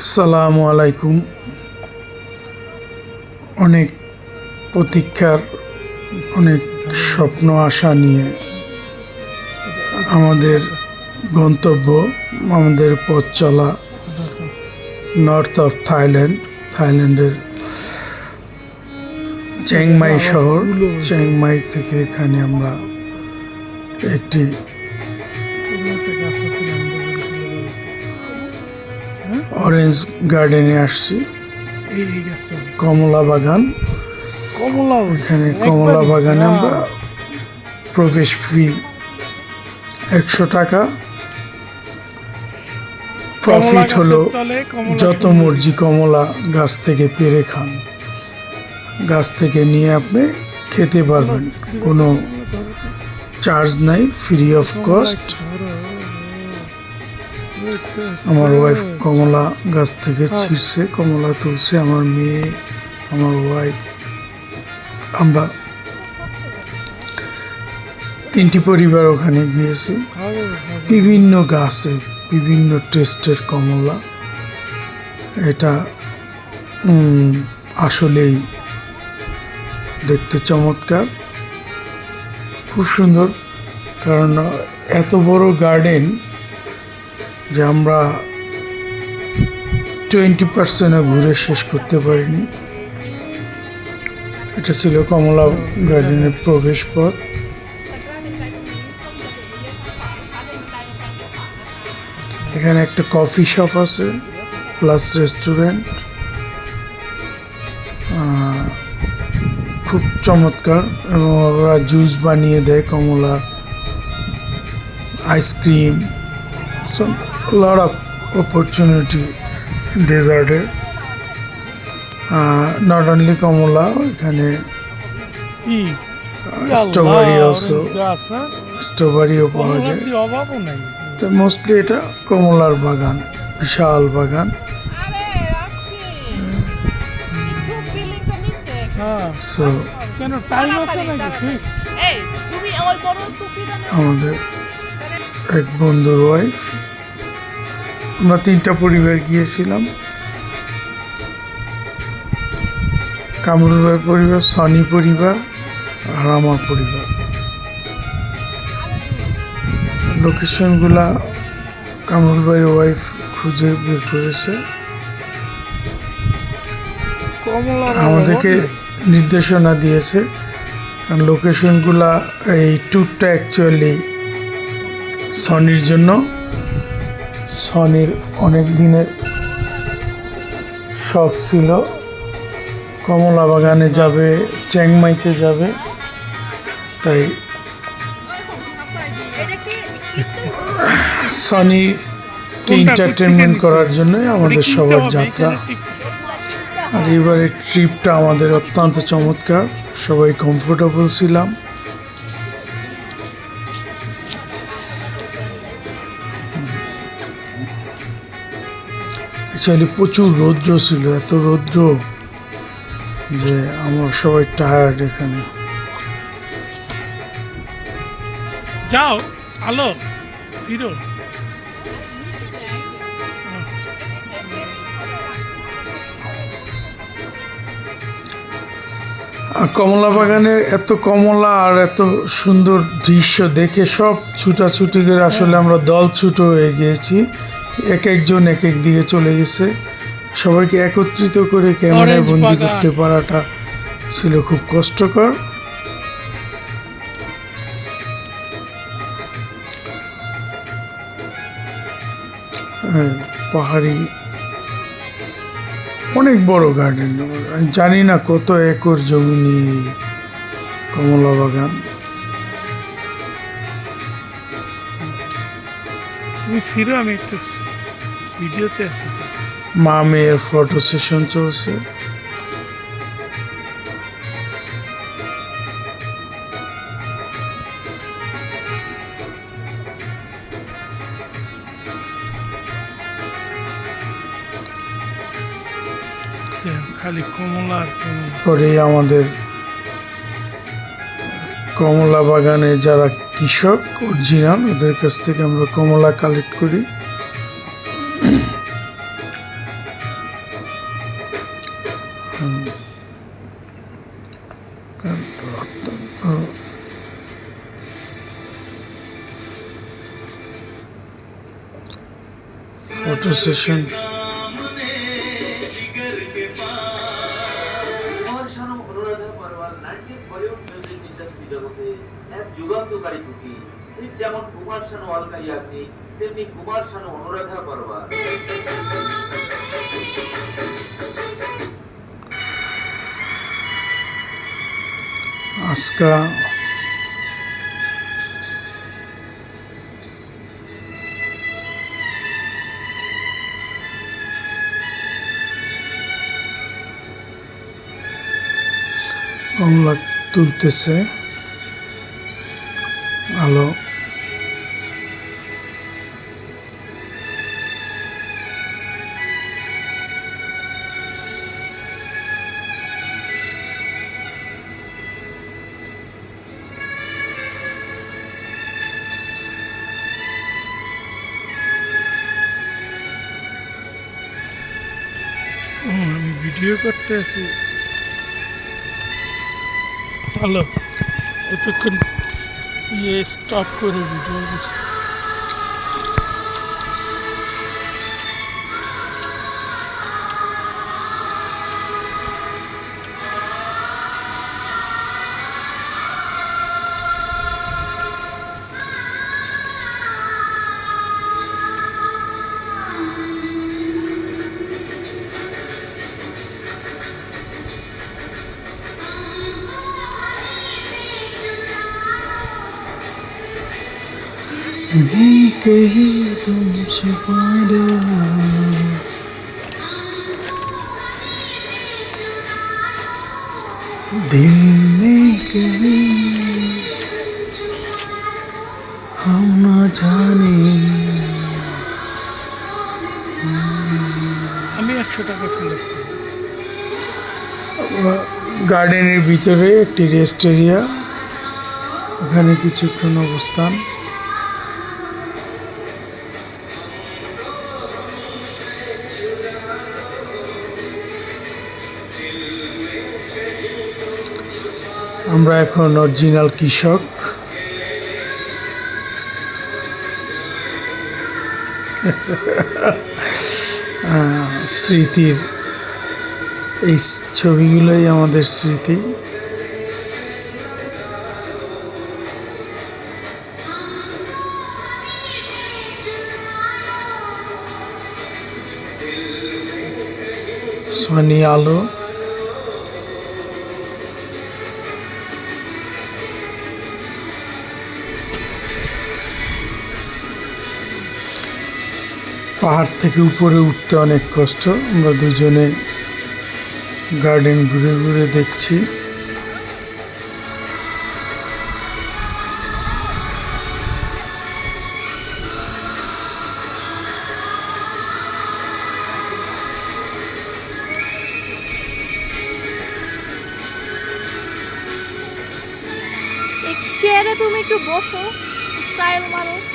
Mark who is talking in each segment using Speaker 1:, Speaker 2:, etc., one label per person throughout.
Speaker 1: আসসালামু আলাইকুম। অনেক প্রতীক্ষার, অনেক স্বপ্ন, আশা নিয়ে আমাদের গন্তব্য, আমাদের পথ চলা নর্থ অফ থাইল্যান্ড থাইল্যান্ডের চ্যাংমাই শহর। চ্যাংমাই থেকে এখানে আমরা একটি অরেঞ্জ গার্ডেনে আসছি।
Speaker 2: এই এই গাছটা
Speaker 1: কমলা বাগান
Speaker 2: কমলা
Speaker 1: এখানে কমলা বাগানে আমরা প্রবেশ ফি একশো টাকা। প্রফিট হলো যত মর্জি কমলা গাছ থেকে পেরে খান। গাছ থেকে নিয়ে আপনি খেতে পারবেন। কোনো চার্জ নাই ফ্রি অফ কস্ট আমার ওয়াইফ কমলা গাছ থেকে ছিঁড়ছে, কমলা তুলছে, আমার মেয়ে, আমার ওয়াইফ আমরা তিনটি পরিবার ওখানে গিয়েছি। বিভিন্ন গাছে, বিভিন্ন টেস্টের কমলা। এটা আসলেই দেখতে চমৎকার। খুব সুন্দর, কারণ এত বড় গার্ডেন যে আমরা টোয়েন্টি পার্সেন্টও ঘুরে শেষ করতে পারিনি। এটা ছিল কমলা গার্ডেনের প্রবেশ পথ। এখানে একটা কফি শপ আছে প্লাস রেস্টুরেন্ট খুব চমৎকার এবং ওরা জুস বানিয়ে দেয় কমলা ice cream lot of opportunity ডেজার্টের not only কমলা এখানে
Speaker 2: কি?
Speaker 1: স্ট্রবেরি অলসো
Speaker 2: হ্যাঁ?
Speaker 1: স্ট্রবেরিও পাওয়া যায়।
Speaker 2: কি অভাবও নাই।
Speaker 1: তো মোস্টলি এটা কমলার বাগান বিশাল বাগান।
Speaker 2: হ্যাঁ।
Speaker 1: সো
Speaker 3: না
Speaker 1: আমাদের এক বন্ধুর ওয়াইফ আমরা তিনটা পরিবার গিয়েছিলাম। কামরুল ভাই পরিবার সনি পরিবার আর আমার পরিবার। লোকেশনগুলা কামরুল ভাইয়ের ওয়াইফ খুঁজে বের করেছে। আমাদেরকে নির্দেশনা দিয়েছে। কারণ লোকেশনগুলা এই ট্যুরটা অ্যাকচুয়ালি সনির জন্য। সনির অনেক দিনের শখ ছিল। কমলা বাগানে যাবে চ্যাংমাইতে যাবে। তাই সনিকে এন্টারটেনমেন্ট করার জন্যই আমাদের সবার যাত্রা। আর এবারের ট্রিপটা আমাদের অত্যন্ত চমৎকার। সবাই কমফোর্টেবল ছিলাম। অ্যাকচুয়ালি প্রচুর রৌদ্র ছিল এত রৌদ্র যে আমার সবাই টায়ার্ড এখানে।
Speaker 2: যাও আলো সিরো।
Speaker 1: আর কমলা বাগানের এত কমলা আর এত সুন্দর দৃশ্য দেখে সব ছুটাছুটি করে আসলে আমরা দল ছুটো হয়ে গিয়েছি। এক একজন এক এক দিকে চলে গেছে। সবাইকে একত্রিত করে ক্যামেরায় বন্দি করতে পারাটা ছিল খুব কষ্টকর। হ্যাঁ, পাহাড়ি। অনেক বড় গার্ডেন আমি জানি না কত একর জমি নিয়ে কমলা বাগান।
Speaker 2: তুমি সিরো আমি একটু ভিডিওতে আছি
Speaker 1: মা মেয়ের ফটো সেশন চলছে।
Speaker 2: খালি কমলা
Speaker 1: পরে আমাদের কমলা বাগানে যারা কৃষক অরিজিনাল ওদের কাছ থেকে আমরা কমলা কালেক্ট করি।
Speaker 4: একান্ত অত্যন্ত ফটো সেশন যুগান্তকারী জুটি ঠিক যেমন কুমার শানু অলকারী আপনি তেমনি কুমার শানু অনুরাধা পরবার।
Speaker 1: আজকা কমলা তুলতেছে। আলো
Speaker 2: ভিডিও করতে আছি হ্যালো এতক্ষণ ইয়ে স্টপ করে ভিডিও করছি
Speaker 1: भी कहीं तुमसे पारा दिल में कहीं हम ना जाने
Speaker 2: আমি একশো টাকা ফেলে
Speaker 1: গার্ডেনের ভিতরে একটি রেস্ট এরিয়া ওখানে কিছুক্ষণ অবস্থান আমরা এখন অরিজিনাল কৃষক। স্মৃতির এই ছবিগুলোই আমাদের স্মৃতি। সনি আলো। পাহাড় থেকে উপরে উঠতে অনেক কষ্ট। আমরা দুজনে গার্ডেন ঘুরে ঘুরে দেখছি।
Speaker 3: চেয়ারে তুমি একটু বসো, স্টাইল মারো।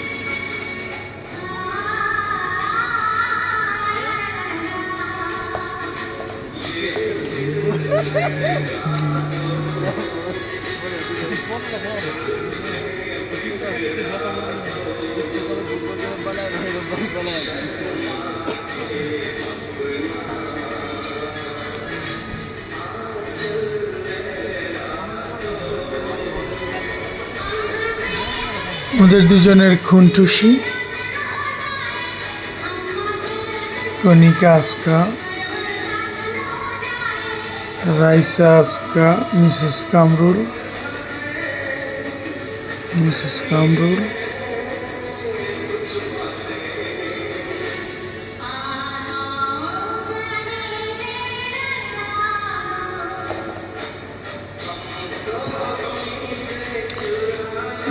Speaker 1: ওদের দুজনের খুনটুসি কনিকা আজকা রাইসা আজকা, মিসেস কামরুল। মিসেস কামরুল।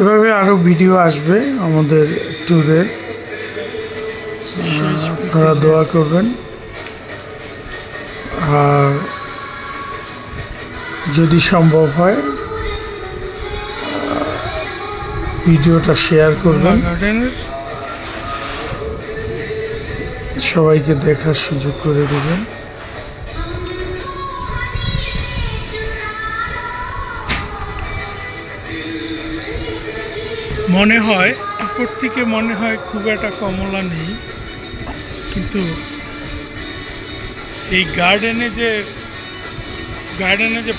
Speaker 1: এভাবে আরও ভিডিও আসবে আমাদের ট্যুরের আপনারা দোয়া করবেন। যদি সম্ভব হয় ভিডিওটা শেয়ার করবেন।
Speaker 2: গার্ডেনের
Speaker 1: সবাইকে দেখার সুযোগ করে দেবেন।
Speaker 2: মনে হয় উপর থেকে মনে হয় খুব একটা কমলা নেই কিন্তু এই গার্ডেনে যে গার্ডেনে যে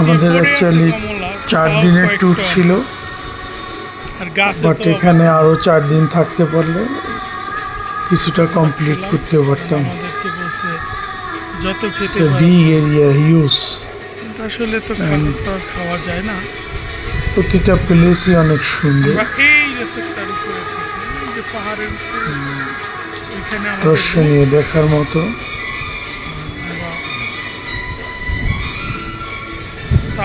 Speaker 1: আমাদের অ্যাকচুয়ালি চার দিনের ট্যুর ছিল। বাট এখানে আরও চার দিন থাকতে পারলে কিছুটা কমপ্লিট করতে পারতাম।
Speaker 2: যত খেতে
Speaker 1: বিগ এরিয়া হিউজ
Speaker 2: আসলে তো খাওয়া তো আর খাওয়া যায় না।
Speaker 1: প্রতিটা প্লেসই অনেক সুন্দর।
Speaker 2: এই উপরে যে পাহাড়ের
Speaker 1: দর্শনীয় দেখার মতো।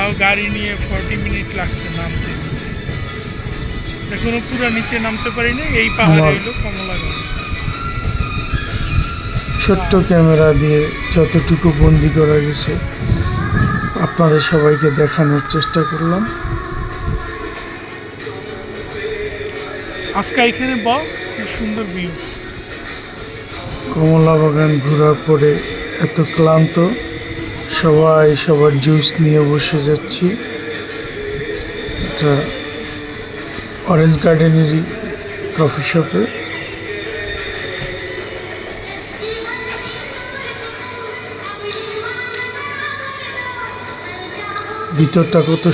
Speaker 2: তাও গাড়ি নিয়ে ফর্টি মিনিট লাগছে নামতে। নিচে এখনও পুরো নিচে নামতে পারিনি এই পাহাড়ে হইল কমলাগঞ্জ
Speaker 1: ছোট্ট ক্যামেরা দিয়ে যতটুকু বন্দি করা গেছে আপনাদের সবাইকে দেখানোর চেষ্টা করলাম।
Speaker 2: আজকে এখানে ব খুব সুন্দর ভিউ
Speaker 1: কমলা বাগান ঘোরার পরে এত ক্লান্ত। সবাই সবার জুস নিয়ে বসে যাচ্ছি। এটা অরেঞ্জ গার্ডেনেরই কফি শপে ভিতরটা কত